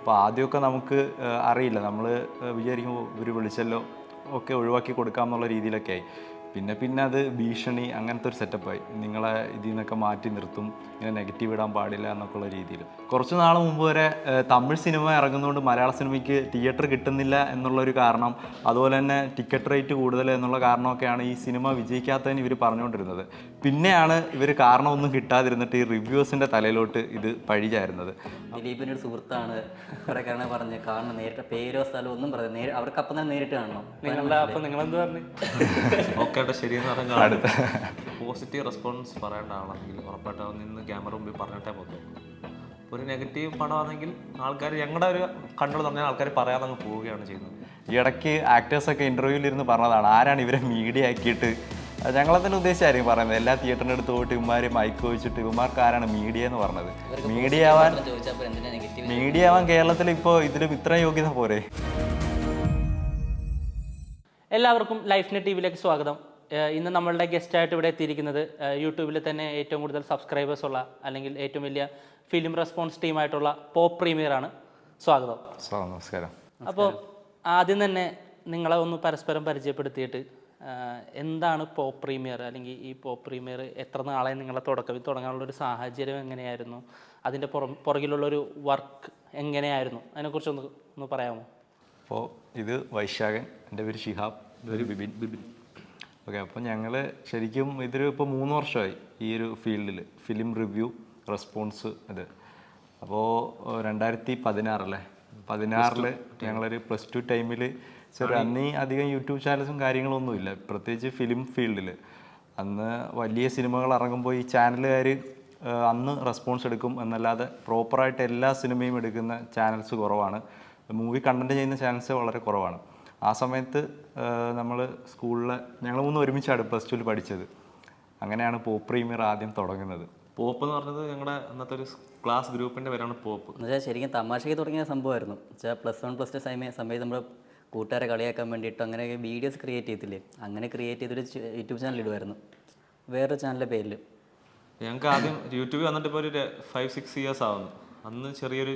അപ്പോൾ ആദ്യമൊക്കെ നമുക്ക് അറിയില്ല. നമ്മൾ വിചാരിക്കുമ്പോൾ ഇവർ വിളിച്ചല്ലോ ഒക്കെ ഒഴിവാക്കി കൊടുക്കാം എന്നുള്ള രീതിയിലൊക്കെ ആയി. പിന്നെ പിന്നെ അത് ഭീഷണി അങ്ങനത്തെ ഒരു സെറ്റപ്പായി നിങ്ങളെ ഇതിൽ നിന്നൊക്കെ മാറ്റി നിർത്തും. ഇങ്ങനെ നെഗറ്റീവ് ഇടാൻ പാടില്ല എന്നൊക്കെ ഉള്ള രീതിയിൽ. കുറച്ച് നാൾ മുമ്പ് വരെ തമിഴ് സിനിമ ഇറങ്ങുന്നതുകൊണ്ട് മലയാള സിനിമയ്ക്ക് തിയേറ്റർ കിട്ടുന്നില്ല എന്നുള്ളൊരു കാരണം അതുപോലെ തന്നെ ടിക്കറ്റ് റേറ്റ് കൂടുതൽ എന്നുള്ള കാരണമൊക്കെയാണ് ഈ സിനിമ വിജയിക്കാത്തതിന് ഇവർ പറഞ്ഞുകൊണ്ടിരുന്നത്. പിന്നെയാണ് ഇവർ കാരണമൊന്നും കിട്ടാതിരുന്നിട്ട് ഈ റിവ്യൂസിന്റെ തലയിലോട്ട് ഇത് പഴിചായിരുന്നത് ദിലീപിന്റെ ഒരു സുഹൃത്താണ് കുറെ കാരണം പറഞ്ഞ് കാണണം. നേരിട്ട് പേരോ സ്ഥലമോ ഒന്നും പറഞ്ഞു നേരെ അവർക്ക് അപ്പം തന്നെ നേരിട്ട് കാണണം. നിങ്ങളുടെ അപ്പം നിങ്ങളെന്ത് പറഞ്ഞു? ഓക്കെ ശരിയെന്ന് പറഞ്ഞാൽ പോസിറ്റീവ് റെസ്പോൺസ് പറയേണ്ട ആളാണെങ്കിൽ ഉറപ്പായിട്ടും അവൻ നിന്ന് ക്യാമറ മുമ്പിൽ പറഞ്ഞിട്ടേ പോകും ഒരു നെഗറ്റീവ് പടമാണെങ്കിൽ ആൾക്കാർ ഞങ്ങളുടെ ഒരു കണ്ണുകൾ പറഞ്ഞാൽ ആൾക്കാർ പറയാതെ അങ്ങ് പോവുകയാണ് ചെയ്യുന്നത്. ഈ ഇടയ്ക്ക് ആക്ടേഴ്സൊക്കെ ഇന്റർവ്യൂവിൽ ഇരുന്ന് പറഞ്ഞതാണ് ആരാണ് ഇവരെ മീഡിയ ആക്കിയിട്ട് അത് ഞങ്ങളെ തന്നെ ഉദ്ദേശിച്ചായിരിക്കും പറയുന്നത്. എല്ലാ തിയേറ്ററിന്റെ അടുത്ത് പോയിട്ട് ഇവന്മാർ മൈക്ക് വെച്ചിട്ട് ഇവന്മാർക്കാരാണ് മീഡിയ എന്ന് പറഞ്ഞത്. മീഡിയ ആവാൻ മീഡിയ ആവാൻ കേരളത്തിൽ ഇപ്പോൾ ഇതിലും ഇത്ര യോഗ്യത പോരെ? എല്ലാവർക്കും ലൈഫ് നെറ്റ് ടി വിയിലേക്ക് സ്വാഗതം ഇന്ന് നമ്മളുടെ ഗസ്റ്റായിട്ട് ഇവിടെ എത്തിയിരിക്കുന്നത് യൂട്യൂബിൽ തന്നെ ഏറ്റവും കൂടുതൽ സബ്സ്ക്രൈബേഴ്സ് ഉള്ള അല്ലെങ്കിൽ ഏറ്റവും വലിയ ഫിലിം റെസ്പോൺസ് ടീമായിട്ടുള്ള പോപ്പ് പ്രീമിയർ ആണ്. സ്വാഗതം. നമസ്കാരം. അപ്പോൾ ആദ്യം തന്നെ നിങ്ങളെ ഒന്ന് പരസ്പരം പരിചയപ്പെടുത്തിയിട്ട് എന്താണ് പോപ്പ് പ്രീമിയർ അല്ലെങ്കിൽ ഈ പോപ്പ് പ്രീമിയർ എത്ര നാളെ നിങ്ങളെ തുടക്കത്തിൽ തുടങ്ങാനുള്ള ഒരു സാഹചര്യം എങ്ങനെയായിരുന്നു? അതിന്റെ പുറം പുറകിലുള്ളൊരു വർക്ക് എങ്ങനെയായിരുന്നു? അതിനെക്കുറിച്ചൊന്ന് ഒന്ന് പറയാമോ? അപ്പോൾ ഇത് വൈശാഖൻ എന്റെ പേര് ഷിഹാബ് ഇതൊരു ബിബിൻ ബിബിൻ ഓക്കെ അപ്പോൾ ഞങ്ങൾ ശരിക്കും ഇതൊരു ഇപ്പോൾ മൂന്ന് വർഷമായി ഈ ഒരു ഫീൽഡിൽ ഫിലിം റിവ്യൂ റെസ്പോൺസ് ഇത്. അപ്പോൾ രണ്ടായിരത്തി പതിനാറല്ലേ? പതിനാറിൽ ഞങ്ങളൊരു പ്ലസ് ടു ടൈമിൽ ചെറിയ അന്ന് അധികം യൂട്യൂബ് ചാനൽസും കാര്യങ്ങളൊന്നുമില്ല. പ്രത്യേകിച്ച് ഫിലിം ഫീൽഡിൽ അന്ന് വലിയ സിനിമകൾ ഇറങ്ങുമ്പോൾ ഈ ചാനലുകാർ അന്ന് റെസ്പോൺസ് എടുക്കും എന്നല്ലാതെ പ്രോപ്പറായിട്ട് എല്ലാ സിനിമയും എടുക്കുന്ന ചാനൽസ് കുറവാണ്. മൂവി കണ്ടന്റ് ചെയ്യുന്ന ചാനൽസ് വളരെ കുറവാണ്. ആ സമയത്ത് നമ്മൾ സ്കൂളിലെ ഞങ്ങൾ മൂന്ന് ഒരുമിച്ചാണ് പ്ലസ് ടുവിൽ പഠിച്ചത്. അങ്ങനെയാണ് പോപ്പ് പ്രീമിയർ ആദ്യം തുടങ്ങുന്നത്. പോപ്പ് എന്ന് പറഞ്ഞത് ഞങ്ങളുടെ അന്നത്തെ ഒരു ക്ലാസ് ഗ്രൂപ്പിന്റെ പേരാണ് പോപ്പ്. എന്നുവെച്ചാൽ ശരിക്കും തമാശയ്ക്ക് തുടങ്ങിയ സംഭവമായിരുന്നു. വെച്ചാൽ പ്ലസ് വൺ പ്ലസ് ടു സമയം സമയത്ത് നമ്മൾ കൂട്ടുകാരെ കളിയാക്കാൻ വേണ്ടിയിട്ട് അങ്ങനെ വീഡിയോസ് ക്രിയേറ്റ് ചെയ്തില്ലേ? അങ്ങനെ ക്രിയേറ്റ് ചെയ്തൊരു യൂട്യൂബ് ചാനൽ ഇടുമായിരുന്നു വേറൊരു ചാനലിന്റെ പേരിൽ ഞങ്ങൾക്ക് ആദ്യം യൂട്യൂബിൽ വന്നിട്ട് ഇപ്പോൾ ഒരു ഫൈവ് സിക്സ് ഇയേഴ്സ് ആവുന്നു. അന്ന് ചെറിയൊരു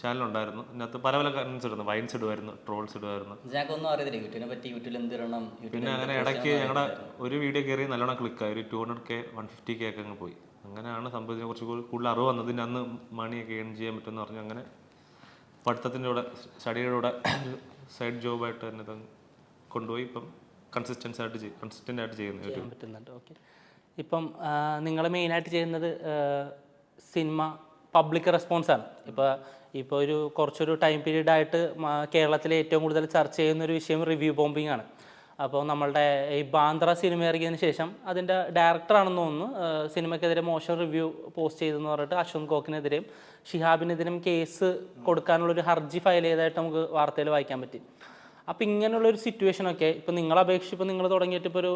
ചാനൽ ഉണ്ടായിരുന്നു. അതിനകത്ത് പല പല കണ്ടൻസ് ഇടുന്നു. വൈൻസ് ഇടുമായിരുന്നു ട്രോൾസ് ഇടുമായിരുന്നു ഞങ്ങൾക്കൊന്നും അറിയത്തില്ല. യൂട്യൂബിനെ പറ്റി യൂട്യൂബിൽ എന്തിടണം പിന്നെ അങ്ങനെ ഇടയ്ക്ക് ഞങ്ങളുടെ ഒരു വീഡിയോ കയറി നല്ലോണം ക്ലിക്കായി ഒരു two hundred K one fifty K ഒക്കെ അങ്ങ് പോയി. അങ്ങനെയാണ് സംഭവത്തിനെ കുറിച്ച് കൂടുതൽ അറിവ് വന്നതിന് അന്ന് മണിയൊക്കെ ഏൺ ചെയ്യാൻ പറ്റുമെന്ന് പറഞ്ഞു അങ്ങനെ പഠിത്തത്തിന്റെ കൂടെ സ്റ്റഡിയുടെ കൂടെ സൈഡ് ജോബായിട്ട് തന്നെ കൊണ്ടുപോയി. ഇപ്പം കൺസിസ്റ്റൻസ് ആയിട്ട് ചെയ്യും കൺസിസ്റ്റന്റ് ആയിട്ട് ചെയ്യുന്ന പറ്റുന്നുണ്ട്. ഓക്കെ ഇപ്പം നിങ്ങൾ മെയിനായിട്ട് ചെയ്യുന്നത് സിനിമ പബ്ലിക് റെസ്പോൺസ് ആണ്. ഇപ്പോൾ ഇപ്പോൾ ഒരു കുറച്ചൊരു ടൈം പീരീഡ് ആയിട്ട് മ- കേരളത്തിലെ ഏറ്റവും കൂടുതൽ ചർച്ച ചെയ്യുന്ന ഒരു വിഷയം റിവ്യൂ ബോംബിംഗ് ആണ്. അപ്പോൾ നമ്മളുടെ ഈ ബാന്ദ്ര സിനിമ ഇറങ്ങിയതിന് ശേഷം അതിന്റെ ഡയറക്ടറാണെന്ന് തോന്നുന്നു. സിനിമയ്ക്കെതിരെ മോശം റിവ്യൂ പോസ്റ്റ് ചെയ്തെന്ന് പറഞ്ഞിട്ട് അശ്വന്ത് കോക്കിനെതിരെയും ഷിഹാബിനെതിരെയും കേസ് കൊടുക്കാനുള്ളൊരു ഹർജി ഫയൽ ചെയ്തതായിട്ട് നമുക്ക് വാർത്തയിൽ വായിക്കാൻ പറ്റി. അപ്പോൾ ഇങ്ങനെയുള്ള ഒരു സിറ്റുവേഷൻ ഒക്കെ ഇപ്പോൾ നിങ്ങൾ അപേക്ഷിച്ച് ഇപ്പോൾ നിങ്ങൾ തുടങ്ങിയിട്ട് ഇപ്പോൾ ഒരു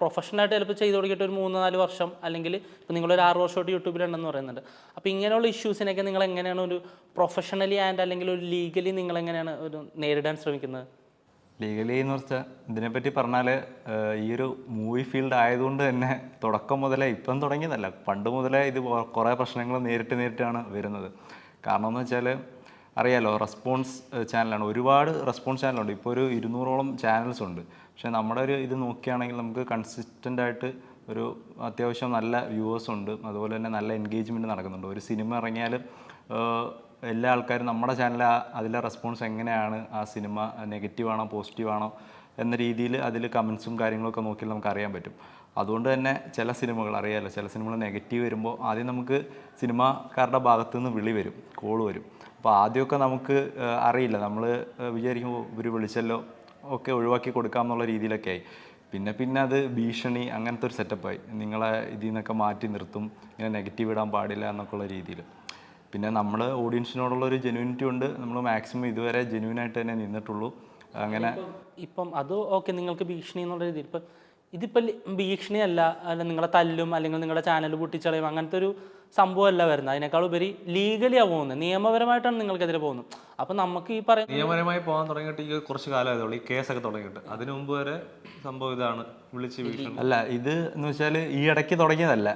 പ്രൊഫഷണലായിട്ട് ചിലപ്പോൾ ചെയ്തു തുടങ്ങിയിട്ട് ഒരു മൂന്ന് നാല് വർഷം അല്ലെങ്കിൽ ഇപ്പോൾ നിങ്ങളൊരു ആറ് വർഷമായിട്ട് യൂട്യൂബിലുണ്ടെന്ന് പറയുന്നുണ്ട്. അപ്പോൾ ഇങ്ങനെയുള്ള ഇഷ്യൂസിനൊക്കെ നിങ്ങൾ എങ്ങനെയാണ് ഒരു പ്രൊഫഷണലി ആൻഡ് അല്ലെങ്കിൽ ഒരു ലീഗലി നിങ്ങൾ എങ്ങനെയാണ് ഒരു നേരിടാൻ ശ്രമിക്കുന്നത്? ലീഗലി എന്ന് വെച്ചാൽ ഇതിനെപ്പറ്റി പറഞ്ഞാൽ ഈ ഒരു മൂവി ഫീൽഡ് ആയതുകൊണ്ട് തന്നെ തുടക്കം മുതലേ ഇപ്പം തുടങ്ങിയതല്ല. പണ്ട് മുതലേ ഇത് കുറേ പ്രശ്നങ്ങൾ നേരിട്ട് നേരിട്ടാണ് വരുന്നത്. കാരണം എന്ന് വെച്ചാൽ അറിയാലോ റെസ്പോൺസ് ചാനലാണ് ഒരുപാട് റെസ്പോൺസ് ചാനലുണ്ട് ഇപ്പോൾ ഒരു ഇരുന്നൂറോളം ചാനൽസ് ഉണ്ട്. പക്ഷേ നമ്മുടെ ഒരു ഇത് നോക്കുകയാണെങ്കിൽ നമുക്ക് കൺസിസ്റ്റന്റ് ആയിട്ട് ഒരു അത്യാവശ്യം നല്ല വ്യൂവേഴ്സ് ഉണ്ട്. അതുപോലെ തന്നെ നല്ല എൻഗേജ്മെന്റ് നടക്കുന്നുണ്ട്. ഒരു സിനിമ ഇറങ്ങിയാൽ എല്ലാ ആൾക്കാരും നമ്മുടെ ചാനൽ അതിലെ റെസ്പോൺസ് എങ്ങനെയാണ്? ആ സിനിമ നെഗറ്റീവാണോ പോസിറ്റീവാണോ എന്ന രീതിയിൽ അതിൽ കമൻസും കാര്യങ്ങളൊക്കെ നോക്കിയാൽ നമുക്ക് അറിയാൻ പറ്റും. അതുകൊണ്ട് തന്നെ ചില സിനിമകൾ അറിയാമല്ലോ ചില സിനിമകൾ നെഗറ്റീവ് വരുമ്പോൾ ആദ്യം നമുക്ക് സിനിമാക്കാരുടെ ഭാഗത്തു നിന്ന് വിളി വരും കോൾ വരും. അപ്പോൾ ആദ്യമൊക്കെ നമുക്ക് അറിയില്ല. നമ്മൾ വിചാരിക്കുമ്പോൾ ഇവർ വിളിച്ചല്ലോ ഒക്കെ ഒഴിവാക്കി കൊടുക്കാം എന്നുള്ള രീതിയിലൊക്കെ ആയി. പിന്നെ പിന്നെ അത് ഭീഷണി അങ്ങനത്തെ ഒരു സെറ്റപ്പായി നിങ്ങളെ ഇതിൽ നിന്നൊക്കെ മാറ്റി നിർത്തും. ഇങ്ങനെ നെഗറ്റീവ് ഇടാൻ പാടില്ല എന്നൊക്കെ ഉള്ള രീതിയിൽ. പിന്നെ നമ്മൾ ഓഡിയൻസിനോടുള്ള ഒരു ജെനുവിനിറ്റി ഉണ്ട്. നമ്മൾ മാക്സിമം ഇതുവരെ ജെനുവിനായിട്ട് തന്നെ നിന്നിട്ടുള്ളൂ. അങ്ങനെ ഇപ്പം അത് ഓക്കെ നിങ്ങൾക്ക് ഭീഷണി എന്നുള്ള രീതിയിൽ. ഇപ്പം ഇതിപ്പോൾ ഭീഷണിയല്ല അല്ല നിങ്ങളെ തല്ലും അല്ലെങ്കിൽ നിങ്ങളുടെ ചാനൽ പൊട്ടിച്ചളയും അങ്ങനത്തെ ഒരു സംഭവമല്ല വരുന്നത്. അതിനേക്കാൾ ഉപരി ലീഗലിയാണ് പോകുന്നത്. നിയമപരമായിട്ടാണ് നിങ്ങൾക്കെതിരെ പോകുന്നത്. അപ്പം നമുക്ക് ഈ പറയുന്നത് നിയമപരമായി പോകാൻ തുടങ്ങിയിട്ട് ഈ കുറച്ച് കാലമായതുള്ളൂ ഈ കേസൊക്കെ തുടങ്ങിയിട്ട്. അതിനു മുമ്പ് വരെ സംഭവം ഇതാണ്. വിളിച്ച് അല്ല ഇത് എന്ന് വെച്ചാൽ ഈ ഇടയ്ക്ക് തുടങ്ങിയതല്ല.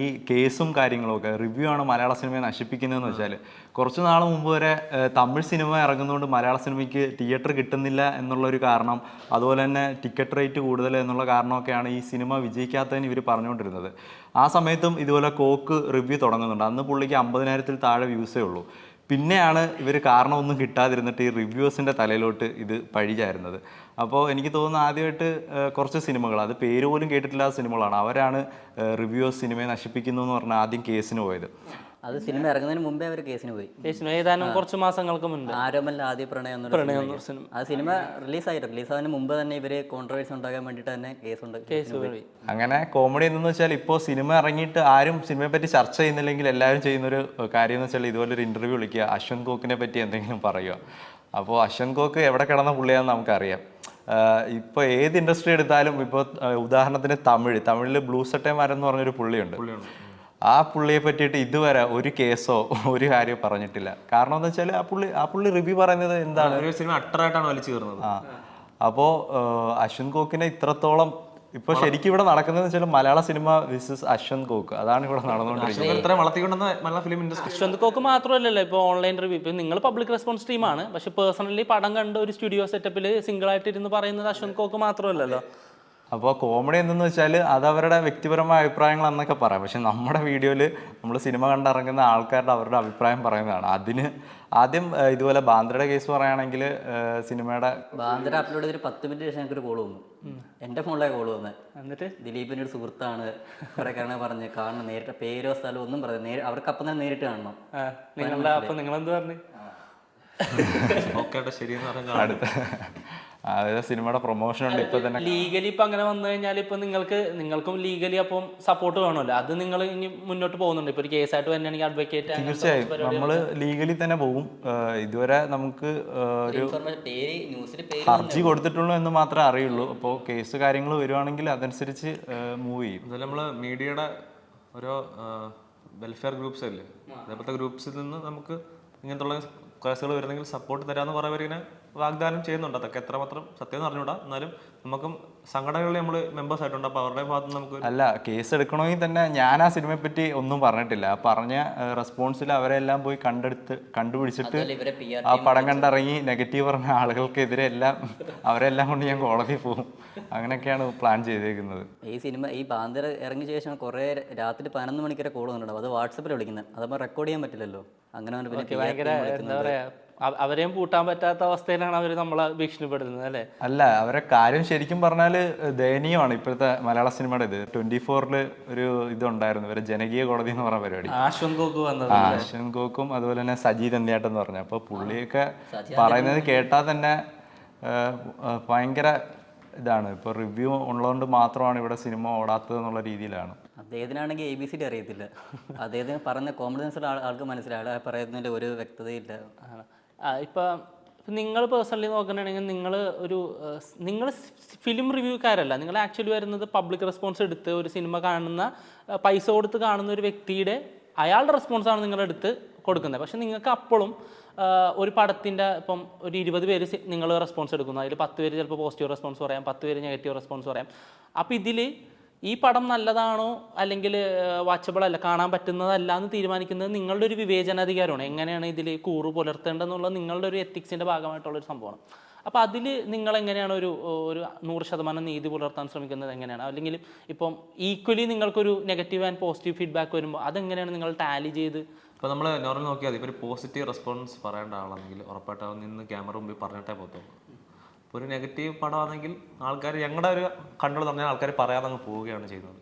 ഈ കേസും കാര്യങ്ങളും ഒക്കെ റിവ്യൂ ആണ് മലയാള സിനിമയെ നശിപ്പിക്കുന്നതെന്ന് വെച്ചാൽ. കുറച്ച് നാൾ മുമ്പ് വരെ തമിഴ് സിനിമ ഇറങ്ങുന്നതുകൊണ്ട് മലയാള സിനിമയ്ക്ക് തിയേറ്റർ കിട്ടുന്നില്ല എന്നുള്ളൊരു കാരണം അതുപോലെ തന്നെ ടിക്കറ്റ് റേറ്റ് കൂടുതൽ എന്നുള്ള കാരണമൊക്കെയാണ് ഈ സിനിമ വിജയിക്കാത്തതിന് ഇവർ പറഞ്ഞുകൊണ്ടിരുന്നത്. ആ സമയത്തും ഇതുപോലെ കോക്ക് റിവ്യൂ തുടങ്ങുന്നുണ്ട്. അന്ന് പുള്ളിക്ക് അമ്പതിനായിരത്തിൽ താഴെ വ്യൂസേ ഉള്ളൂ. പിന്നെയാണ് ഇവർ കാരണമൊന്നും കിട്ടാതിരുന്നിട്ട് ഈ റിവ്യൂസിന്റെ തലയിലോട്ട് ഇത് പഴിചാരുന്നത്. അപ്പോൾ എനിക്ക് തോന്നുന്നു ആദ്യമായിട്ട് കുറച്ച് സിനിമകൾ അത് പേര് പോലും കേട്ടിട്ടില്ലാത്ത സിനിമകളാണ്. അവരാണ് റിവ്യൂസ് സിനിമയെ നശിപ്പിക്കുന്നു എന്ന് പറഞ്ഞാൽ ആദ്യം കേസിന് പോയത്. അത് സിനിമ ഇറങ്ങുന്നതിന് മുമ്പേ അവർ കേസിന് പോയി. കേസിന് ഏതാനും കുറച്ച് മാസങ്ങൾക്ക് മുൻപ്. ആരോമല്ല ആദ്യ പ്രണയം എന്നൊരു സിനിമ. ആ സിനിമ റിലീസായിട്ട് റിലീസാകുന്നതിന് മുമ്പ് തന്നെ ഇവർ കോൺട്രവേഴ്സി ഉണ്ടാകാൻ വേണ്ടിയിട്ട് തന്നെ കേസ് ഉണ്ട് കേസിന് പോയി. അങ്ങനെ കോമഡി എന്ന് വെച്ചാൽ ഇപ്പോൾ സിനിമ ഇറങ്ങിയിട്ട് ആരും സിനിമയെ പറ്റി ചർച്ച ചെയ്യുന്നില്ലെങ്കിൽ എല്ലാവരും ചെയ്യുന്ന ഒരു കാര്യം എന്ന് വെച്ചാൽ ഇതുപോലെ ഒരു ഇന്റർവ്യൂ വിളിക്കുക അശ്വന്ത് കോക്കിനെ പറ്റി എന്തെങ്കിലും പറയുക. അപ്പോൾ അശ്വന്ത് കോക്ക് എവിടെ കിടന്ന പുള്ളിയാണെന്ന് നമുക്കറിയാം. ഇപ്പോൾ ഏത് ഇൻഡസ്ട്രി എടുത്താലും ഇപ്പോൾ ഉദാഹരണത്തിന് തമിഴ്. തമിഴിൽ ബ്ലൂ സട്ടേമാരൻ എന്ന് പറഞ്ഞൊരു പുള്ളിയുണ്ട്. ആ പുള്ളിയെ പറ്റിയിട്ട് ഇതുവരെ ഒരു കേസോ ഒരു കാര്യമോ പറഞ്ഞിട്ടില്ല. കാരണം എന്താ വെച്ചാൽ ആ പുള്ളി ആ പുള്ളി റിവ്യൂ പറയുന്നത് എന്താണ്? ഒരു സിനിമ അട്ടറായിട്ടാണ് വലിച്ചു കയറുന്നത്. ആ. അപ്പോൾ അശ്വിൻ കോക്കിനെ ഇത്രത്തോളം ഇപ്പോൾ ശരിക്കും ഇവിടെ നടക്കുന്നത് വെച്ചാൽ മലയാള സിനിമ വിസസ് അശ്വന്ത് കോക്ക്. അതാണ് ഇവിടെ നടന്നുകൊണ്ടിരിക്കുന്നത്. ഇത്രയും വളർത്തിക്കൊണ്ടെന്ന് മലയാള ഫിലിം ഇൻഡസ്ട്രി അശ്വന്ത് കോക്ക് മാത്രമല്ലല്ലോ ഇപ്പൊ ഓൺലൈൻ റിവ്യൂ ഇപ്പൊ നിങ്ങൾ പബ്ലിക് റെസ്പോൺസ് ടീമാണ് പക്ഷെ പേഴ്സണലി പടം കണ്ട ഒരു സ്റ്റുഡിയോ സെറ്റപ്പിൽ സിംഗിൾ ആയിട്ട് ഇരുന്ന് പറയുന്നത് അശ്വന്ത് കോക്ക് മാത്രമല്ലല്ലോ. അപ്പോൾ കോമഡി എന്തെന്ന് വെച്ചാൽ അത് അവരുടെ വ്യക്തിപരമായ അഭിപ്രായങ്ങൾ എന്നൊക്കെ പറയാം. പക്ഷെ നമ്മുടെ വീഡിയോയിൽ നമ്മൾ സിനിമ കണ്ടിറങ്ങുന്ന ആൾക്കാരുടെ അവരുടെ അഭിപ്രായം പറയുന്നതാണ്. അതിന് ആദ്യം ഇതുപോലെ ബാന്ദ്രയുടെ കേസ് പറയുകയാണെങ്കിൽ സിനിമയുടെ ബാന്ദ്ര അപ്ലോഡ് ചെയ്തൊരു പത്ത് മിനിറ്റ് ശേഷം ഞങ്ങൾക്ക് ഒരു കോൾ വന്നു എന്റെ ഫോണിലേക്ക് കോൾ വന്നത് എന്നിട്ട്? ദിലീപിന്റെ ഒരു സുഹൃത്താണ്. കുറെ കാരണം പറഞ്ഞ് കാണണം. നേരിട്ട് പേരോ സ്ഥലമോ ഒന്നും പറഞ്ഞു നേരി അവർക്ക് അപ്പം തന്നെ നേരിട്ട് കാണണം. നിങ്ങളെന്ത് പറഞ്ഞു? ശരി അടുത്ത. അതായത് സിനിമയുടെ പ്രൊമോഷൻ ഉണ്ട്. ഇപ്പൊ തന്നെ ലീഗലി ഇപ്പൊ അങ്ങനെ വന്നു കഴിഞ്ഞാൽ ഇപ്പൊ നിങ്ങൾക്ക് നിങ്ങൾക്കും ലീഗലി അപ്പം സപ്പോർട്ട് വേണമല്ലോ. അത് നിങ്ങൾ ഇനി മുന്നോട്ട് പോകുന്നുണ്ട്. ഇപ്പൊ ഒരു കേസായിട്ട് തന്നെയാണെങ്കിൽ അഡ്വക്കേറ്റ് തീർച്ചയായും. നമ്മൾ ലീഗലി തന്നെ പോകും. ഇതുവരെ നമുക്ക് ഒരു ഹർജി കൊടുത്തിട്ടുള്ളൂ എന്ന് മാത്രമേ അറിയുള്ളൂ. അപ്പോൾ കേസ് കാര്യങ്ങൾ വരുവാണെങ്കിൽ അതനുസരിച്ച് മൂവ് ചെയ്യും. നമ്മൾ മീഡിയയുടെ ഓരോ വെൽഫെയർ ഗ്രൂപ്പ്സ് അല്ലേ? അതേപോലത്തെ ഗ്രൂപ്പ്സിൽ നിന്ന് നമുക്ക് ഇങ്ങനത്തുള്ള കേസുകൾ വരുന്നെങ്കിൽ സപ്പോർട്ട് തരാമെന്ന് കുറേ ഇങ്ങനെ വാഗ്ദാനം ചെയ്യുന്നുണ്ട്. അതൊക്കെ എത്രമാത്രം സത്യം എന്ന് അറിഞ്ഞൂടാ എന്നാലും നമുക്കും സംഘടനകളിൽ നമ്മൾ മെമ്പേഴ്സ് ആയിട്ടുണ്ട്. അപ്പോൾ അവരുടെ ഭാഗത്ത് നമുക്ക് അല്ല കേസ് എടുക്കണമെങ്കിൽ തന്നെ ഞാൻ ആ സിനിമയെ പറ്റി ഒന്നും പറഞ്ഞിട്ടില്ല. പറഞ്ഞ റെസ്പോൺസിൽ അവരെല്ലാം പോയി കണ്ടെടുത്ത് കണ്ടുപിടിച്ചിട്ട് ആ പടം കണ്ടിറങ്ങി നെഗറ്റീവ് പറഞ്ഞ ആളുകൾക്കെതിരെ എല്ലാം അവരെല്ലാം കൊണ്ട് ഞാൻ കോടതിയിൽ പോകും. അങ്ങനെയൊക്കെയാണ് പ്ലാൻ ചെയ്തേക്കുന്നത്. ഈ സിനിമ ഈ ബാന്തിര ഇറങ്ങിയ ശേഷം കുറേ രാത്രി പതിനൊന്ന് മണിക്കരെ കോൾ വന്നിട്ടുണ്ടാവും. അത് വാട്സപ്പിൽ വിളിക്കുന്നത്. അതപ്പോൾ റെക്കോർഡ് ചെയ്യാൻ പറ്റില്ലല്ലോ. അങ്ങനെ ഭയങ്കര എന്താ വിളിക്കുന്നുണ്ട്. അവരെയും പൂട്ടാൻ പറ്റാത്ത അവസ്ഥയിലാണ് അവർ നമ്മളെ ഭീഷണിപ്പെടുത്തുന്നത് അല്ലേ? അല്ല അവരെ കാര്യം ശരിക്കും പറഞ്ഞാൽ ദയനീയമാണ് ഇപ്പോഴത്തെ മലയാള സിനിമയുടെ ഇത്. ട്വന്റി ഫോറിൽ ഒരു ഇതുണ്ടായിരുന്നു ഇവരെ ജനകീയ കോടതി എന്ന് പറഞ്ഞ പരിപാടി. ആശ്വൻ കോക്ക് വന്നത് ആശ്വൻ ഗോക്കും കോക്കും അതുപോലെ തന്നെ സജീത് എന്തിയാട്ടം എന്ന് പറഞ്ഞു. അപ്പോൾ പുള്ളിയൊക്കെ പറയുന്നത് കേട്ടാൽ തന്നെ ഭയങ്കര ഇതാണ്. ഇപ്പോൾ റിവ്യൂ ഉള്ളതുകൊണ്ട് മാത്രമാണ് ഇവിടെ സിനിമ ഓടാത്തത് എന്നുള്ള രീതിയിലാണ്. അദ്ദേഹത്തിനാണെങ്കിൽ എ ബി സി ഡി അറിയത്തില്ല. അദ്ദേഹത്തിന് പറഞ്ഞ കോമഡി ആൾക്ക് മനസ്സിലായ പറയുന്നതിന്റെ ഒരു വ്യക്തതയില്ല. ഇപ്പൊ നിങ്ങൾ പേഴ്സണലി നോക്കണമെങ്കിൽ നിങ്ങൾ ഒരു നിങ്ങൾ ഫിലിം റിവ്യൂക്കാരല്ല നിങ്ങൾ ആക്ച്വലി വരുന്നത് പബ്ലിക് റെസ്പോൺസ് എടുത്ത് ഒരു സിനിമ കാണുന്ന പൈസ കൊടുത്ത് കാണുന്ന ഒരു വ്യക്തിയുടെ അയാളുടെ റെസ്പോൺസാണ് നിങ്ങളെടുത്ത് കൊടുക്കുന്നത്. പക്ഷെ നിങ്ങൾക്ക് അപ്പോഴും ഒരു പടത്തിന്റെ ഇപ്പം ഒരു ഇരുപത് പേര് നിങ്ങൾ റെസ്പോൺസ് എടുക്കുന്നു. അതിൽ പത്ത് പേര് ചിലപ്പോൾ പോസിറ്റീവ് റെസ്പോൺസ് പറയാം പത്ത് പേര് നെഗറ്റീവ് റെസ്പോൺസ് പറയാം. അപ്പോൾ ഇതിൽ ഈ പടം നല്ലതാണോ അല്ലെങ്കിൽ വാച്ചബിൾ അല്ല കാണാൻ പറ്റുന്നതല്ല എന്ന് തീരുമാനിക്കുന്നത് നിങ്ങളുടെ ഒരു വിവേചനാധികാരമാണ്. എങ്ങനെയാണ് ഇതിൽ കൂറ് പുലർത്തേണ്ടതെന്നുള്ള നിങ്ങളുടെ ഒരു എത്തിക്സിന്റെ ഭാഗമായിട്ടുള്ളൊരു സംഭവമാണ്. അപ്പോൾ അതിൽ നിങ്ങൾ എങ്ങനെയാണ് ഒരു ഒരു നൂറ് ശതമാനം നീതി പുലർത്താൻ ശ്രമിക്കുന്നത് എങ്ങനെയാണ്? അല്ലെങ്കിൽ ഇപ്പം ഈക്വലി നിങ്ങൾക്കൊരു നെഗറ്റീവ് ആൻഡ് പോസിറ്റീവ് ഫീഡ്ബാക്ക് വരുമ്പോൾ അതെങ്ങനെയാണ് നിങ്ങൾ ടാലി ചെയ്ത്? ഇപ്പോൾ നമ്മൾ നോർമൽ നോക്കിയാൽ ഇപ്പോൾ ഒരു പോസിറ്റീവ് റെസ്പോൺസ് പറയേണ്ട ആളാണെങ്കിൽ ഉറപ്പായിട്ട് അവൻ നിന്ന് ക്യാമറ മുമ്പിൽ പറഞ്ഞിട്ടേ പോകത്തുള്ളൂ. ഇപ്പോൾ ഒരു നെഗറ്റീവ് പടമാണെങ്കിൽ ആൾക്കാർ ഞങ്ങളുടെ ഒരു കണ്ടുകൾ തന്നെ ആൾക്കാർ പറയാതെ അങ്ങ് പോവുകയാണ് ചെയ്യുന്നത്.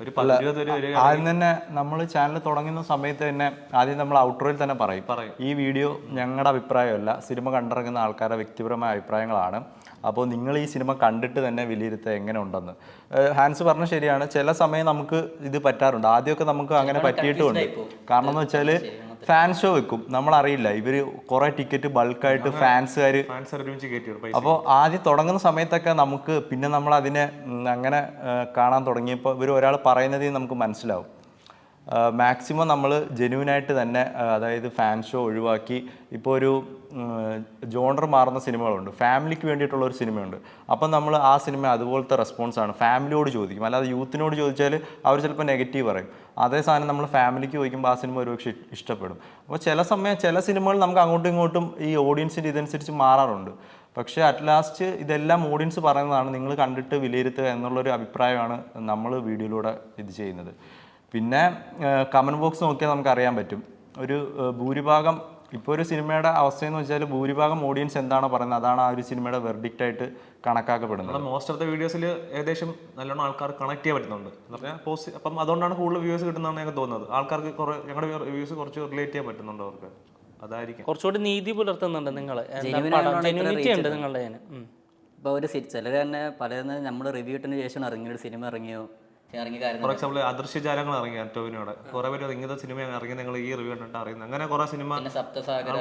ഒരു പതിരുപത് ഒരു ഒരു ആദ്യം തന്നെ നമ്മൾ ചാനൽ തുടങ്ങുന്ന സമയത്ത് തന്നെ ആദ്യം നമ്മൾ ഔട്ട്റോയിൽ തന്നെ പറയും. പറയും. ഈ വീഡിയോ ഞങ്ങളുടെ അഭിപ്രായമല്ല സിനിമ കണ്ടിറങ്ങുന്ന ആൾക്കാരുടെ വ്യക്തിപരമായ അഭിപ്രായങ്ങളാണ്. അപ്പോൾ നിങ്ങൾ ഈ സിനിമ കണ്ടിട്ട് തന്നെ വിലയിരുത്തുക എങ്ങനെ ഉണ്ടെന്ന് ഹാൻസ് പറഞ്ഞ ശരിയാണ്. ചില സമയം നമുക്ക് ഇത് പറ്റാറുണ്ട്. ആദ്യമൊക്കെ നമുക്ക് അങ്ങനെ പറ്റിയിട്ടുമുണ്ട്. കാരണം എന്ന് വെച്ചാൽ ഫാൻ ഷോ വെക്കും. നമ്മളറിയില്ല. ഇവർ കുറെ ടിക്കറ്റ് ബൾക്കായിട്ട് ഫാൻസുകാർ അപ്പോൾ ആദ്യം തുടങ്ങുന്ന സമയത്തൊക്കെ നമുക്ക് പിന്നെ നമ്മൾ അതിനെ അങ്ങനെ കാണാൻ തുടങ്ങിയപ്പോൾ ഇവർ ഒരാൾ പറയുന്നത് നമുക്ക് മനസ്സിലാവും. മാക്സിമം നമ്മൾ ജെനുവിനായിട്ട് തന്നെ അതായത് ഫാൻ ഷോ ഒഴിവാക്കി. ഇപ്പോൾ ഒരു ജോണർ മാറുന്ന സിനിമകളുണ്ട്. ഫാമിലിക്ക് വേണ്ടിയിട്ടുള്ള ഒരു സിനിമയുണ്ട്. അപ്പം നമ്മൾ ആ സിനിമ അതുപോലത്തെ റെസ്പോൺസാണ് ഫാമിലിയോട് ചോദിക്കും. അല്ലാതെ യൂത്തിനോട് ചോദിച്ചാൽ അവർ ചിലപ്പോൾ നെഗറ്റീവ് പറയും. അതേ സാധനം നമ്മൾ ഫാമിലിക്ക് ചോദിക്കുമ്പോൾ ആ സിനിമ ഒരുപക്ഷെ ഇഷ്ടപ്പെടും. അപ്പോൾ ചില സമയം ചില സിനിമകൾ നമുക്ക് അങ്ങോട്ടും ഇങ്ങോട്ടും ഈ ഓഡിയൻസിന്റെ ഇതനുസരിച്ച് മാറാറുണ്ട്. പക്ഷേ അറ്റ് ലാസ്റ്റ് ഇതെല്ലാം ഓഡിയൻസ് പറയുന്നതാണ് നിങ്ങൾ കണ്ടിട്ട് വിലയിരുത്തുക എന്നുള്ളൊരു അഭിപ്രായമാണ് നമ്മൾ വീഡിയോയിലൂടെ ഇത് ചെയ്യുന്നത്. പിന്നെ കമന്റ് ബോക്സ് നോക്കിയാൽ നമുക്ക് അറിയാൻ പറ്റും. ഒരു ഭൂരിഭാഗം ഇപ്പോൾ ഒരു സിനിമയുടെ അവസ്ഥ എന്ന് വെച്ചാൽ ഭൂരിഭാഗം ഓഡിയൻസ് എന്താണോ പറയുന്നത്? അതാണ് ആ ഒരു സിനിമയുടെ വെർഡിക്റ്റ് ആയിട്ട് കണക്കാക്കപ്പെടുന്നത്. മോസ്റ്റ് ഓഫ് ദ വീഡിയോസിൽ ഏകദേശം നല്ലോണം ആൾക്കാർ കണക്ട് ചെയ്യാൻ പറ്റുന്നുണ്ട്. എന്ന് പറഞ്ഞാൽ പോസ്റ്റ് അപ്പം അതുകൊണ്ടാണ് കൂടുതൽ വ്യൂസ് കിട്ടുന്നതാണ് ഞങ്ങൾക്ക് തോന്നുന്നത്. ആൾക്കാർക്ക് കുറേ ഞങ്ങളുടെ വ്യൂസ് കുറച്ച് റിലേറ്റ് ചെയ്യാൻ പറ്റുന്നുണ്ട് അവർക്ക്. അതായിരിക്കും. കുറച്ചുകൂടി നീതി പുലർത്തുന്നുണ്ട് നിങ്ങൾ ഉണ്ട്. നിങ്ങളുടെ. ഇപ്പോൾ ഒരു ചിലർ തന്നെ പലരും നമ്മൾ റിവ്യൂ ഇട്ടതിന് ശേഷമാണ് ഇറങ്ങിയ ഒരു സിനിമ ഇറങ്ങിയോ? ഫോർ എക്സാമ്പിൾ അദൃശ്യജാലങ്ങൾ ഇറങ്ങി ടോവിനോടെ. കുറെ പേര് ഇങ്ങനത്തെ സിനിമ ഇറങ്ങി നിങ്ങൾ ഈ റിവ്യൂ കണ്ടിട്ട് അറിയുന്നത് അങ്ങനെ കുറെ സിനിമ സപ്തസാഗര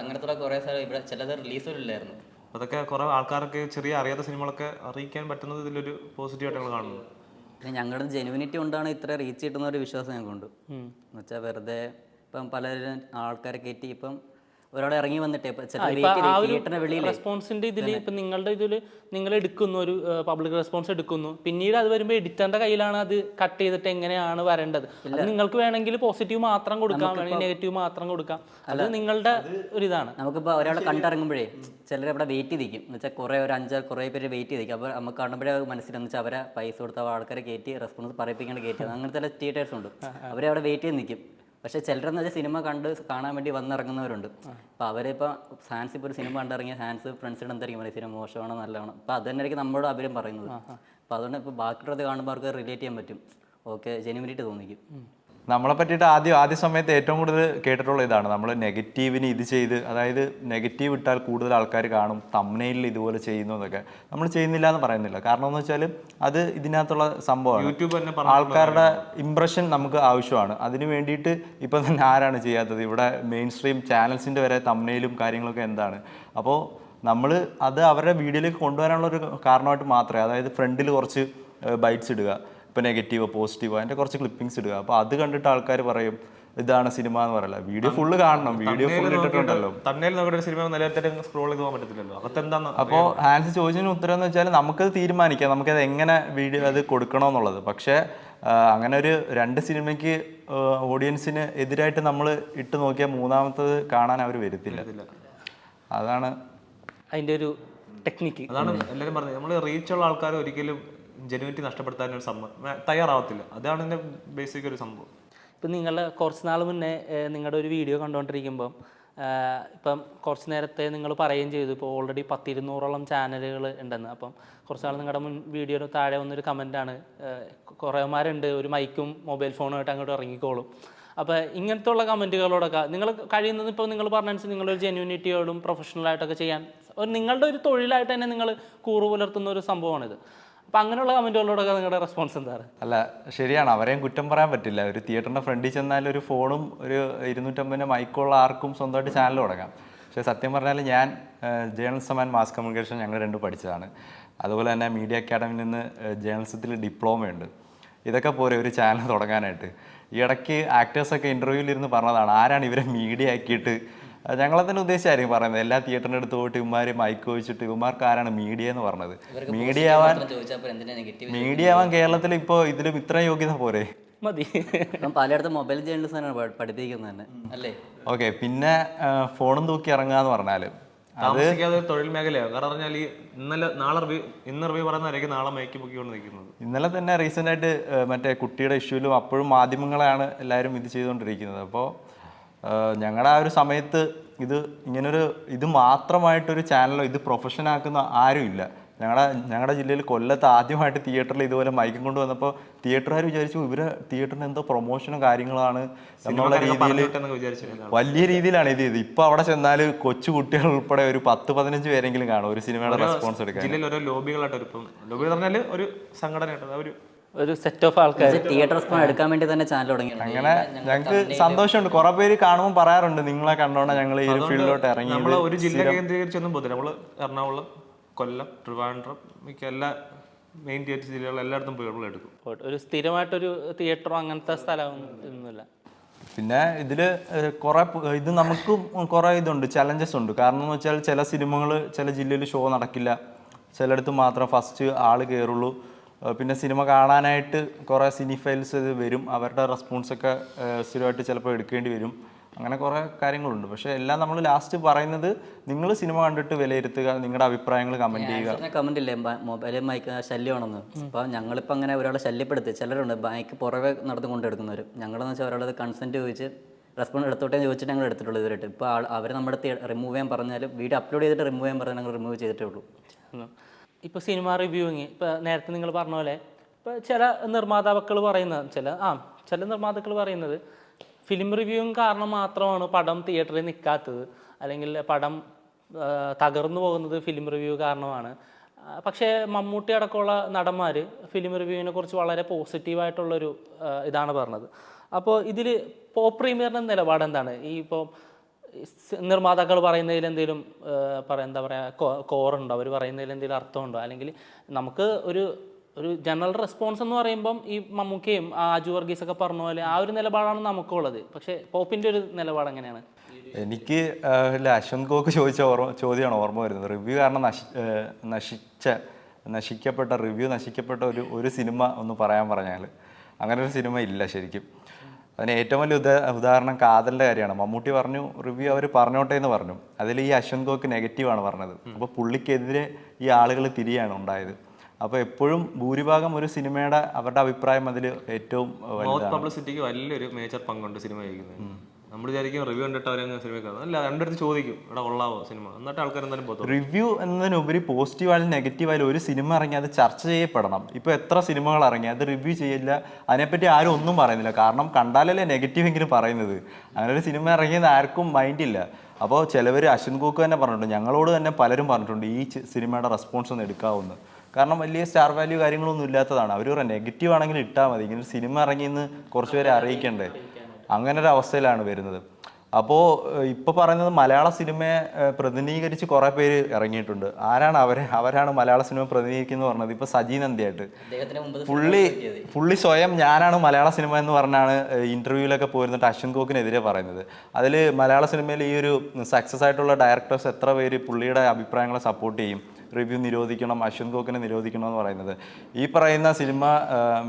അങ്ങനത്തെ കുറെ ഇവിടെ ചിലത് റിലീസ് ഇല്ലായിരുന്നു അതൊക്കെ കുറെ ആൾക്കാർക്ക് ചെറിയ അറിയാത്ത സിനിമകളൊക്കെ അറിയിക്കാൻ പറ്റുന്നത് ഇതിലൊരു പോസിറ്റീവ് ആയിട്ട് ഞങ്ങൾ കാണുന്നു. പിന്നെ ഞങ്ങളുടെ ജെനുവിനിറ്റി കൊണ്ടാണ് ഇത്ര റീച്ച് കിട്ടുന്ന ഒരു വിശ്വാസം ഞങ്ങൾക്കുണ്ട്. എന്നുവെച്ചാൽ വെറുതെ ഇപ്പം പലരും ആൾക്കാരെ കയറ്റി ഇപ്പം ഒരാളെ ഇറങ്ങി വന്നിട്ട് വെളിയിൽ റെസ്പോൺസിന്റെ ഇതിൽ ഇപ്പൊ നിങ്ങളുടെ ഇതിൽ നിങ്ങൾ എടുക്കുന്നു ഒരു പബ്ലിക് റെസ്പോൺസ് എടുക്കുന്നു. പിന്നീട് അത് വരുമ്പോൾ എഡിറ്ററിന്റെ കയ്യിലാണ് അത് കട്ട് ചെയ്തിട്ട് എങ്ങനെയാണ് വരേണ്ടത്? അത് നിങ്ങൾക്ക് വേണമെങ്കിൽ പോസിറ്റീവ് മാത്രം കൊടുക്കാം വേണമെങ്കിൽ നെഗറ്റീവ് മാത്രം കൊടുക്കാം. അത് നിങ്ങളുടെ ഒരു ഇതാണ് നമുക്കിപ്പോൾ ഒരാളെ കണ്ടിറങ്ങുമ്പോഴേ ചിലർ അവിടെ വെയിറ്റ് ചെയ്തിരിക്കും. എന്ന് വെച്ചാൽ കുറേ ഒരു അഞ്ചാറ് കുറേ പേര് വെയിറ്റ് ചെയ്തിരിക്കും. അപ്പോൾ നമുക്ക് കാണുമ്പോഴേ മനസ്സിലെന്ന് വെച്ചാൽ അവരെ പൈസ കൊടുത്ത ആൾക്കാരെ കയറ്റി റെസ്പോൺസ് പറയിപ്പിക്കാണ്ട് കയറ്റി. അങ്ങനത്തെ ചില തിയേറ്റേഴ്സ് ഉണ്ട്. അവരെ അവിടെ വെയിറ്റ് ചെയ്ത് നിൽക്കും പക്ഷേ ചിലരെന്ന് വെച്ചാൽ സിനിമ കണ്ട് കാണാൻ വേണ്ടി വന്നിറങ്ങുന്നവരുണ്ട്. അപ്പോൾ അവരിപ്പോൾ ഫാൻസ് ഇപ്പോൾ ഒരു സിനിമ കണ്ടിറങ്ങിയ ഫാൻസ് ഫ്രണ്ട്സിനോട് എന്തായിരിക്കും പറയുക സിനിമ മോശമാണോ നല്ലതാണോ? അപ്പോൾ അത് തന്നെയായിരിക്കും നമ്മളോട് അവരും പറയുന്നത്. അപ്പോൾ അതുകൊണ്ട് ഇപ്പോൾ ബാക്കിയുള്ളത് കാണുമ്പോൾ അവർക്ക് റിലേറ്റ് ചെയ്യാൻ പറ്റും. ഓക്കെ ജെനുവിനിറ്റി തോന്നിക്കും. നമ്മളെ പറ്റിയിട്ട് ആദ്യം ആദ്യ സമയത്ത് ഏറ്റവും കൂടുതൽ കേട്ടിട്ടുള്ള ഇതാണ്. നമ്മൾ നെഗറ്റീവിന് ഇത് ചെയ്ത് അതായത് നെഗറ്റീവ് ഇട്ടാൽ കൂടുതൽ ആൾക്കാർ കാണും തമ്മനയിൽ ഇതുപോലെ ചെയ്യുന്നു എന്നൊക്കെ. നമ്മൾ ചെയ്യുന്നില്ല എന്ന് പറയുന്നില്ല. കാരണം എന്ന് വെച്ചാൽ അത് ഇതിനകത്തുള്ള സംഭവമാണ്. യൂട്യൂബ് തന്നെ ആൾക്കാരുടെ ഇംപ്രഷൻ നമുക്ക് ആവശ്യമാണ്. അതിന് വേണ്ടിയിട്ട് ഇപ്പം തന്നെ ആരാണ് ചെയ്യാത്തത്? ഇവിടെ മെയിൻ സ്ട്രീം ചാനൽസിന്റെ വരെ തമ്മനയിലും കാര്യങ്ങളൊക്കെ എന്താണ്? അപ്പോൾ നമ്മൾ അത് അവരുടെ വീഡിയോയിലേക്ക് കൊണ്ടുവരാനുള്ള ഒരു കാരണമായിട്ട് മാത്രമേ അതായത് ഫ്രണ്ടിൽ കുറച്ച് ബൈറ്റ്സ് ഇടുക. ഇപ്പോൾ നെഗറ്റീവോ പോസിറ്റീവോ അതിന്റെ കുറച്ച് ക്ലിപ്പിങ്സ് ഇടുക. അപ്പോൾ അത് കണ്ടിട്ട് ആൾക്കാർ പറയും ഇതാണ് സിനിമ എന്ന് പറയല. വീഡിയോ ഫുള്ള് കാണണം. വീഡിയോ ഫുൾ ഇട്ടിട്ടുണ്ടല്ലോ. അപ്പോൾ ഹാൻസ് ചോദിച്ചതിന് ഉത്തരം എന്ന് വെച്ചാൽ നമുക്കത് തീരുമാനിക്കാം. നമുക്കത് എങ്ങനെ വീഡിയോ അത് കൊടുക്കണമെന്നുള്ളത് പക്ഷേ അങ്ങനെ ഒരു രണ്ട് സിനിമയ്ക്ക് ഓഡിയൻസിന് എതിരായിട്ട് നമ്മൾ ഇട്ട് നോക്കിയാൽ മൂന്നാമത്തത് കാണാൻ അവർ വരത്തില്ല. അതാണ് അതിന്റെ ഒരു ടെക്നിക്ക് അതാണ് എല്ലാവരും പറഞ്ഞത്. നമ്മൾ റീച്ചുള്ള ആൾക്കാർ ഒരിക്കലും ജെനുവിറ്റി നഷ്ടപ്പെടുത്താൻ ഒരു സംഭവം തയ്യാറാവത്തില്ല. അതാണ് എന്റെ ബേസിക് ഒരു സംഭവം. ഇപ്പം നിങ്ങൾ കുറച്ച് നാൾ മുന്നേ നിങ്ങളുടെ ഒരു വീഡിയോ കണ്ടുകൊണ്ടിരിക്കുമ്പം ഇപ്പം കുറച്ച് നേരത്തെ നിങ്ങൾ പറയുകയും ചെയ്തു. ഇപ്പോൾ ഓൾറെഡി പത്തിരുന്നൂറോളം ചാനലുകൾ ഉണ്ടെന്ന്. അപ്പം കുറച്ച് നാൾ നിങ്ങളുടെ മുൻ വീഡിയോയുടെ താഴെ വന്നൊരു കമന്റാണ് കുറേമാരുണ്ട്. ഒരു മൈക്കും മൊബൈൽ ഫോണും ഫോണുമായിട്ട് അങ്ങോട്ട് ഇറങ്ങിക്കോളും. അപ്പോൾ ഇങ്ങനത്തെ ഉള്ള കമന്റുകളോടൊക്കെ നിങ്ങൾ കഴിയുന്നത് ഇപ്പോൾ നിങ്ങൾ പറഞ്ഞനുസരിച്ച് നിങ്ങളൊരു ജെന്യൂനിറ്റിയോടും പ്രൊഫഷണലായിട്ടൊക്കെ ചെയ്യാൻ ഒരു നിങ്ങളുടെ ഒരു തൊഴിലായിട്ട് തന്നെ നിങ്ങൾ കൂറു പുലർത്തുന്ന ഒരു സംഭവമാണിത്. അപ്പോൾ അങ്ങനെയുള്ള കമന്റുകളോടൊക്കെ നിങ്ങളുടെ റെസ്പോൺസ് എന്താണ്? അല്ല ശരിയാണ്. അവരെയും കുറ്റം പറയാൻ പറ്റില്ല. ഒരു തിയേറ്ററിന്റെ ഫ്രണ്ടിൽ ചെന്നാൽ ഒരു ഫോണും ഒരു ഇരുന്നൂറ്റമ്പതിന്റെ മൈക്കുള്ള ആർക്കും സ്വന്തമായിട്ട് ചാനൽ തുടങ്ങാം പക്ഷേ സത്യം പറഞ്ഞാൽ ഞാൻ ജേർണലിസം ആൻഡ് മാസ് കമ്മ്യൂണിക്കേഷൻ ഞങ്ങൾ രണ്ടും പഠിച്ചതാണ്. അതുപോലെ തന്നെ മീഡിയ അക്കാഡമിയിൽ നിന്ന് ജേർണലിസത്തിൽ ഡിപ്ലോമയുണ്ട് ഇതൊക്കെ പോരെ ഒരു ചാനൽ തുടങ്ങാനായിട്ട്. ഈ ഇടയ്ക്ക് ആക്ടേഴ്സൊക്കെ ഇന്റർവ്യൂവിൽ ഇരുന്ന് പറഞ്ഞതാണ് ആരാണ് ഇവരെ മീഡിയ ആക്കിയിട്ട് ഞങ്ങളെ തന്നെ ഉദ്ദേശിച്ചായിരിക്കും പറയുന്നത്. എല്ലാ തിയേറ്ററിന്റെ അടുത്ത് പോയിട്ട് ഇവന്മാർ മൈക്ക് വെച്ചിട്ട് ഇവന്മാർക്ക് ആരാണ് മീഡിയ എന്ന് പറഞ്ഞത്. മീഡിയ ആവാൻ ചോദിച്ചപ്പോൾ എന്തിനാ നെഗറ്റീവ് മീഡിയ ആവാൻ കേരളത്തിൽ ഇപ്പോൾ ഇതിലും ഇത്ര യോഗ്യത പോരെ? മതി. പലയിടത്തും മൊബൈൽ ജേർണലിസ്റ്റ് പഠിപ്പിക്കുന്നത് തന്നെ അല്ലേ? ഓക്കെ പിന്നെ ഫോണും തൂക്കി ഇറങ്ങുക എന്ന് പറഞ്ഞാൽ താമസിക്കാതെ തൊഴിൽ മേഖലയാണ് കാരണം പറഞ്ഞാൽ ഈ ഇന്നലെ നാളെ റിവ്യൂ ഇന്ന് റിവ്യൂ പറയുന്നവരേക്കും നാളെ മയക്കി പൊക്കിക്കൊണ്ട് നിൽക്കുന്നത്. ഇന്നലെ തന്നെ റീസെന്റ് ആയിട്ട് മറ്റേ കുട്ടിയുടെ ഇഷ്യൂലും അപ്പോഴും മാധ്യമങ്ങളാണ് എല്ലാവരും ഇത് ചെയ്തുകൊണ്ടിരിക്കുന്നത്. അപ്പോൾ ഞങ്ങളുടെ ആ ഒരു സമയത്ത് ഇത് ഇങ്ങനൊരു ഇത് മാത്രമായിട്ടൊരു ചാനലോ ഇത് പ്രൊഫഷൻ ആക്കുന്ന ആരും ഇല്ല. ഞങ്ങളുടെ ഞങ്ങളുടെ ജില്ലയിൽ കൊല്ലത്ത് ആദ്യമായിട്ട് തിയേറ്ററിൽ ഇതുപോലെ മൈക്കും കൊണ്ടുവന്നപ്പോൾ തിയേറ്ററുകാർ വിചാരിച്ചു ഇവരെ തിയേറ്ററിന് എന്തോ പ്രൊമോഷനും കാര്യങ്ങളാണ് എന്നുള്ള രീതിയിൽ വലിയ രീതിയിലാണ് ഇത് ചെയ്ത് ഇപ്പൊ അവിടെ ചെന്നാൽ കൊച്ചു കുട്ടികൾ ഉൾപ്പെടെ ഒരു പത്ത് പതിനഞ്ച് പേരെങ്കിലും കാണും ഒരു സിനിമയുടെ റെസ്പോൺസ് എടുക്കാൻ. ലോബികളായിട്ട് ഒരു ലോബി പറഞ്ഞാൽ ഒരു സംഘടന ഒരു ഒരു സെറ്റ് ഓഫ് ആൾക്കാർ തിയേറ്റർ സ്പോൺ എടുക്കാൻ വേണ്ടി തന്നെ ചാനൽ തുടങ്ങി അങ്ങനെ ഞങ്ങൾക്ക് സന്തോഷമുണ്ട്. കുറെ പേര് കാണുമ്പോൾ പറയാറുണ്ട് നിങ്ങളെ കണ്ടോണ്ട് ഞങ്ങൾ ഈ ഫീൽഡിലോട്ട് ഇറങ്ങി നമ്മൾ ഒരു ജില്ല കേന്ദ്രീകരിച്ചൊന്നും പോകുന്നില്ല നമ്മൾ എറണാകുളം കൊല്ലം ട്രിവാൻഡ്രം മിക്ക എല്ലാ മെയിൻ തിയേറ്റർ ജില്ലകൾ എല്ലായിടത്തും പോയി നമ്മൾ എടുക്കും. ഒരു സ്ഥിരമായിട്ടൊരു തിയേറ്ററോ അങ്ങനത്തെ സ്ഥലമൊന്നുമില്ല. പിന്നെ ഇതിൽ കുറേ ഇത് നമുക്കും കുറേ ഇതുണ്ട് ചലഞ്ചസ് ഉണ്ട്. കാരണം എന്ന് വെച്ചാൽ ചില സിനിമകൾ ചില ജില്ലയിൽ ഷോ നടക്കില്ല. ചിലയിടത്ത് മാത്രം ഫസ്റ്റ് ആൾ കയറുള്ളൂ പിന്നെ സിനിമ കാണാനായിട്ട് കുറേ സിനിഫൈൽസ് ഇത് വരും. അവരുടെ റെസ്പോൺസൊക്കെ സ്ഥിരമായിട്ട് ചിലപ്പോൾ എടുക്കേണ്ടി വരും. അങ്ങനെ കുറേ കാര്യങ്ങളുണ്ട്. പക്ഷേ എല്ലാം നമ്മൾ ലാസ്റ്റ് പറയുന്നത് നിങ്ങൾ സിനിമ കണ്ടിട്ട് വിലയിരുത്തുക നിങ്ങളുടെ അഭിപ്രായങ്ങൾ കമന്റ് ചെയ്യുക. കമന്റ് ഇല്ലേ? മൊബൈലിൽ മൈക്ക് ശല്യമാണെന്ന്. അപ്പോൾ ഞങ്ങളിപ്പോൾ അങ്ങനെ ഒരാളെ ശല്യപ്പെടുത്തി ചിലരുണ്ട് ബൈക്ക് പുറകെ നടന്നു കൊണ്ടെടുക്കുന്നവർ ഞങ്ങളെന്ന് വെച്ചാൽ ഒരാളത് കൺസെന്റ് ചോദിച്ച് റെസ്പോണ്ട് എടുത്തോട്ടെ എന്ന് ചോദിച്ചിട്ട് ഞങ്ങൾ എടുത്തിട്ടുള്ളൂ ഇതുവരെയായിട്ട്. ഇപ്പോൾ ആൾ അവർ നമ്മുടെ റിമൂവ് ചെയ്യാൻ പറഞ്ഞാലും വീഡിയോ അപ്ലോഡ് ചെയ്തിട്ട് റിമൂവ് ചെയ്യാൻ പറഞ്ഞാൽ ഞങ്ങൾ റിമൂവ് ചെയ്തിട്ടേ ഉള്ളൂ. ഇപ്പോൾ സിനിമ റിവ്യൂയിങ് ഇപ്പോൾ നേരത്തെ നിങ്ങൾ പറഞ്ഞ പോലെ ഇപ്പോൾ ചില നിർമ്മാതാക്കൾ പറയുന്നത് ചില ആ ചില നിർമ്മാതാക്കൾ പറയുന്നത് ഫിലിം റിവ്യൂയിങ് കാരണം മാത്രമാണ് പടം തിയേറ്ററിൽ നിൽക്കാത്തത്. അല്ലെങ്കിൽ പടം തകർന്നു പോകുന്നത് ഫിലിം റിവ്യൂ കാരണമാണ്. പക്ഷേ മമ്മൂട്ടി അടക്കമുള്ള നടന്മാർ ഫിലിം റിവ്യൂവിനെ കുറിച്ച് വളരെ പോസിറ്റീവായിട്ടുള്ളൊരു ഇതാണ് പറഞ്ഞത്. അപ്പോൾ ഇതിൽ പോ പ്രീമിയറിന്റെ നിലപാട് എന്താണ് ഈ ഇപ്പോൾ നിർമ്മാതാക്കൾ പറയുന്നതിൽ എന്തെങ്കിലും പറയാം എന്താ പറയുക കോറുണ്ടോ? അവർ പറയുന്നതിൽ എന്തെങ്കിലും അർത്ഥമുണ്ടോ? അല്ലെങ്കിൽ നമുക്ക് ഒരു ഒരു ജനറൽ റെസ്പോൺസ് എന്ന് പറയുമ്പം ഈ മമ്മൂക്കയും ആജു വർഗീസ് ഒക്കെ പറഞ്ഞ പോലെ ആ ഒരു നിലപാടാണ് നമുക്കുള്ളത്. പക്ഷേ പോപ്പിന്റെ ഒരു നിലപാട് എങ്ങനെയാണ്? എനിക്ക് അശ്വന്ത് ഗോക്ക് ചോദിച്ച ഓർമ്മ ചോദ്യമാണ് ഓർമ്മ വരുന്നത്. റിവ്യൂ കാരണം നശി നശിച്ച നശിക്കപ്പെട്ട റിവ്യൂ നശിക്കപ്പെട്ട ഒരു ഒരു സിനിമ ഒന്ന് പറയാൻ പറഞ്ഞാൽ അങ്ങനെ ഒരു സിനിമ ഇല്ല ശരിക്കും. അതിന് ഏറ്റവും വലിയ ഉദാ ഉദാഹരണം കാതലിന്റെ കാര്യമാണ്. മമ്മൂട്ടി പറഞ്ഞു റിവ്യൂ അവർ പറഞ്ഞോട്ടെ എന്ന് പറഞ്ഞു. അതിൽ ഈ അശ്വന്ത് ഗോക്ക് നെഗറ്റീവാണ് പറഞ്ഞത്. അപ്പോൾ പുള്ളിക്കെതിരെ ഈ ആളുകൾ തിരിയാണ് ഉണ്ടായത്. അപ്പോൾ എപ്പോഴും ഭൂരിഭാഗം ഒരു സിനിമയുടെ അവരുടെ അഭിപ്രായം അതിൽ ഏറ്റവും പബ്ലിസിറ്റിക്ക് വലിയൊരു മേജർ പങ്കുണ്ട് സിനിമ നമ്മൾ വിചാരിക്കും റിവ്യൂ കണ്ടിട്ട് അവരങ്ങ് സിനിമ കാണും അല്ല രണ്ടിടത്ത് ചോദിക്കും ഇവിടെ കൊള്ളാവോ സിനിമ എന്നിട്ട് ആൾക്കാർ എന്തായാലും പോത്തുള്ളൂ റിവ്യൂ എന്നതിനുപരി പോസിറ്റീവ് ആയാലും നെഗറ്റീവ് ആയാലും ഒരു സിനിമ ഇറങ്ങി അത് ചർച്ച ചെയ്യപ്പെടണം. ഇപ്പോൾ എത്ര സിനിമകൾ ഇറങ്ങി അത് റിവ്യൂ ചെയ്യില്ല. അതിനെപ്പറ്റി ആരും ഒന്നും പറയുന്നില്ല. കാരണം കണ്ടാലല്ലേ നെഗറ്റീവ് എങ്കിലും പറയുന്നത്. അങ്ങനെ ഒരു സിനിമ ഇറങ്ങിയത് ആർക്കും മൈൻഡില്ല അപ്പോൾ ചിലവർ അശ്വിൻ കൂക്ക് തന്നെ പറഞ്ഞിട്ടുണ്ട്. ഞങ്ങളോട് തന്നെ പലരും പറഞ്ഞിട്ടുണ്ട് ഈ സിനിമയുടെ റെസ്പോൺസ് ഒന്ന് എടുക്കാവുന്ന. കാരണം വലിയ സ്റ്റാർ വാല്യൂ കാര്യങ്ങളൊന്നും ഇല്ലാത്തതാണ്. അവർ നെഗറ്റീവ് ആണെങ്കിലും ഇട്ടാൽ മതി. ഇങ്ങനെ സിനിമ ഇറങ്ങിയെന്ന് കുറച്ചുപേരെ അറിയിക്കണ്ടേ? അങ്ങനെ ഒരു അവസ്ഥയിലാണ് വരുന്നത് അപ്പോൾ ഇപ്പോൾ പറയുന്നത് മലയാള സിനിമയെ പ്രതിനിധീകരിച്ച് കുറേ പേര് ഇറങ്ങിയിട്ടുണ്ട്. ആരാണ് അവരെ അവരാണ് മലയാള സിനിമ പ്രതിനിധീകരിക്കുന്നത് പറഞ്ഞത്? ഇപ്പോൾ സജി നന്ദിയായിട്ട്. പുള്ളി പുള്ളി സ്വയം ഞാനാണ് മലയാള സിനിമ എന്ന് പറഞ്ഞാണ് ഇന്റർവ്യൂവിലൊക്കെ പോയിരുന്നിട്ട് അശ്വിൻ കോക്കിനെതിരെ പറയുന്നത്. അതിൽ മലയാള സിനിമയിൽ ഈ ഒരു സക്സസ് ആയിട്ടുള്ള ഡയറക്ടേഴ്സ് എത്ര പേര് പുള്ളിയുടെ അഭിപ്രായങ്ങളെ സപ്പോർട്ട് ചെയ്യും? റിവ്യൂ നിരോധിക്കണം അശ്വന്ത് ഗോക്കിനെ നിരോധിക്കണം എന്ന് പറയുന്നത്. ഈ പറയുന്ന സിനിമ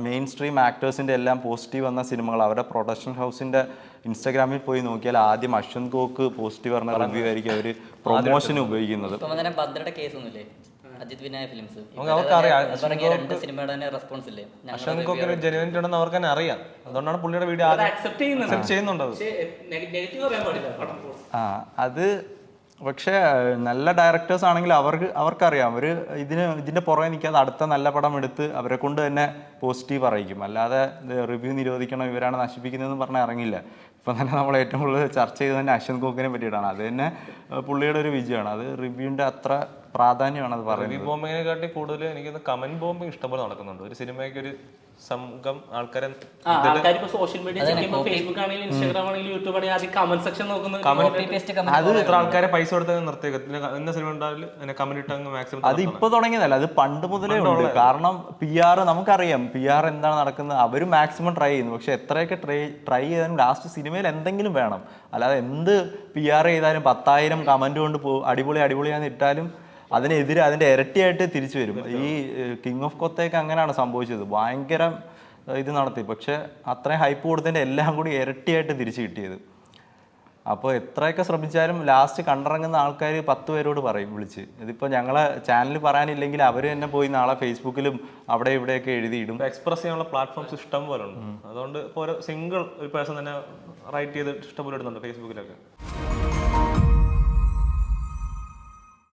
മെയിൻ സ്ട്രീം ആക്ടേഴ്സിന്റെ എല്ലാം പോസിറ്റീവ് വന്ന സിനിമകൾ അവരുടെ പ്രൊഡക്ഷൻ ഹൗസിന്റെ ഇൻസ്റ്റാഗ്രാമിൽ പോയി നോക്കിയാൽ ആദ്യം അശ്വന്ത് ഗോക്ക് പോസിറ്റീവ് പറഞ്ഞ റിവ്യൂ ആയിരിക്കും അവർ പ്രൊമോഷന് ഉപയോഗിക്കുന്നത്. അശ്വന്ത് കോക്കിന് ജെനുവിനിറ്റി ഉണ്ടെന്ന് അവർക്ക് തന്നെ അറിയാം. അതുകൊണ്ടാണ് പുള്ളിയുടെ വീഡിയോ ആക്സെപ്റ്റ് ചെയ്യുന്നുണ്ട് ആ അത് പക്ഷേ നല്ല ഡയറക്ടേഴ്സ് ആണെങ്കിൽ അവർക്ക് അവർക്കറിയാം. അവർ ഇതിന് ഇതിന്റെ പുറകെ നിൽക്കാതെ അടുത്ത നല്ല പടം എടുത്ത് അവരെ കൊണ്ട് തന്നെ പോസിറ്റീവ് അറിയിക്കും. അല്ലാതെ റിവ്യൂ നിരോധിക്കണം ഇവരാണ് നശിപ്പിക്കുന്നതെന്ന് പറഞ്ഞാൽ ഇറങ്ങില്ല. ഇപ്പം തന്നെ നമ്മൾ ഏറ്റവും കൂടുതൽ ചർച്ച ചെയ്തത് തന്നെ അശ്വന്ത് കോക്കിനെ പറ്റിയിട്ടാണ്. അത് തന്നെ പുള്ളിയുടെ ഒരു വിജയമാണ്. അത് റിവ്യൂവിന്റെ അത്ര പ്രാധാന്യമാണ് അത് പറയുന്നത്. റിവ്യൂ ബോംബിങ്ങിനെ കാട്ടി കൂടുതൽ എനിക്ക് കമന്റ് ബോംബിങ് ഇഷ്ടംപോലെ നടക്കുന്നുണ്ട്. ഒരു സിനിമയ്ക്ക് ഒരു സംഘം ആൾക്കാരെ ആ ആൾക്കാർ സോഷ്യൽ മീഡിയ ഫേസ്ബുക്ക് ആണെങ്കിലും ഇൻസ്റ്റാഗ്രാം ആണെങ്കിലും യൂട്യൂബ് ആണെങ്കിലും ആദ്യം കമന്റ് സെക്ഷൻ നോക്കുന്നത് അത് ഇത്ര ആൾക്കാരെ പൈസ കൊടുത്ത് നിർത്തിയേക്കും എന്ന സിനിമ ഉണ്ടാവില്ല അതിനെ കമന്റ് ഇട്ട് മാക്സിമം അത് ഇപ്പൊ തുടങ്ങിയതല്ല അത് പണ്ട് മുതലേ ഉണ്ട്. കാരണം പി ആർ നമുക്കറിയാം പി ആർ എന്താണ് നടക്കുന്നത്. അവർ മാക്സിമം ട്രൈ ചെയ്യുന്നു. പക്ഷെ എത്രയൊക്കെ ട്രൈ ട്രൈ ചെയ്താലും ലാസ്റ്റ് സിനിമയിൽ എന്തെങ്കിലും വേണം. അല്ലാതെ എന്ത് പി ആർ ചെയ്താലും പത്തായിരം കമന്റ് കൊണ്ട് പോ അടിപൊളി അടിപൊളിയാന്ന് ഇട്ടാലും അതിനെതിരെ അതിന്റെ ഇരട്ടിയായിട്ട് തിരിച്ചു വരും. ഈ കിങ് ഓഫ് കൊത്തേക്ക് അങ്ങനെയാണ് സംഭവിച്ചത്. ഭയങ്കര ഇത് നടത്തി. പക്ഷെ അത്രയും ഹൈപ്പ് കൊടുത്തതിന്റെ എല്ലാം കൂടി ഇരട്ടിയായിട്ട് തിരിച്ചു കിട്ടിയത്. അപ്പോൾ എത്രയൊക്കെ ശ്രമിച്ചാലും ലാസ്റ്റ് കണ്ടിറങ്ങുന്ന ആൾക്കാർ പത്ത് പേരോട് പറയും വിളിച്ച്. ഇതിപ്പോൾ ഞങ്ങളെ ചാനൽ പറയാനില്ലെങ്കിൽ അവർ തന്നെ പോയി നാളെ ഫേസ്ബുക്കിലും അവിടെ ഇവിടെയൊക്കെ എഴുതിയിടും. എക്സ്പ്രസ് ചെയ്യാനുള്ള പ്ലാറ്റ്ഫോംസ് ഇഷ്ടം പോലെ ഉണ്ട് അതുകൊണ്ട് ഇപ്പോൾ ഒരു സിംഗിൾ ഒരു പേഴ്സൺ തന്നെ റൈറ്റ് ചെയ്ത് ഇഷ്ടംപോലെ ഇടുന്നുണ്ട് ഫേസ്ബുക്കിലൊക്കെ